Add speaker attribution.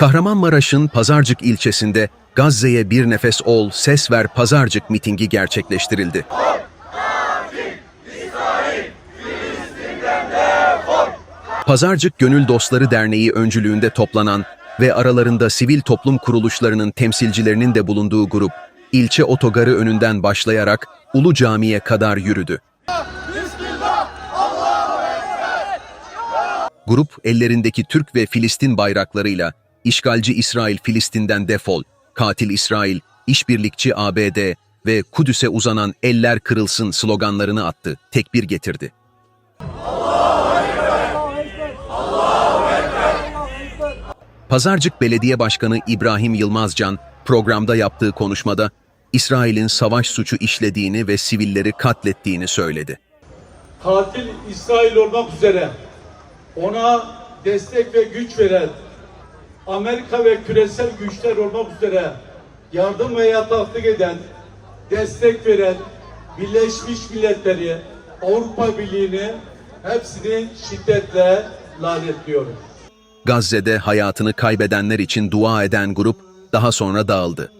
Speaker 1: Kahramanmaraş'ın Pazarcık ilçesinde Gazze'ye bir nefes ol, ses ver Pazarcık mitingi gerçekleştirildi. Pazarcık Gönül Dostları Derneği öncülüğünde toplanan ve aralarında sivil toplum kuruluşlarının temsilcilerinin de bulunduğu grup, ilçe otogarı önünden başlayarak Ulu Cami'ye kadar yürüdü. Grup ellerindeki Türk ve Filistin bayraklarıyla işgalci İsrail Filistin'den defol, katil İsrail, işbirlikçi ABD ve Kudüs'e uzanan eller kırılsın sloganlarını attı, tekbir getirdi. Pazarcık Belediye Başkanı İbrahim Yılmazcan programda yaptığı konuşmada İsrail'in savaş suçu işlediğini ve sivilleri katlettiğini söyledi.
Speaker 2: katil İsrail olmak üzere ona destek ve güç veren Amerika ve küresel güçler olmak üzere yardım ve yataklık eden, destek veren Birleşmiş Milletleri, Avrupa Birliği'ni hepsini şiddetle lanetliyorum.
Speaker 1: Gazze'de hayatını kaybedenler için dua eden grup daha sonra dağıldı.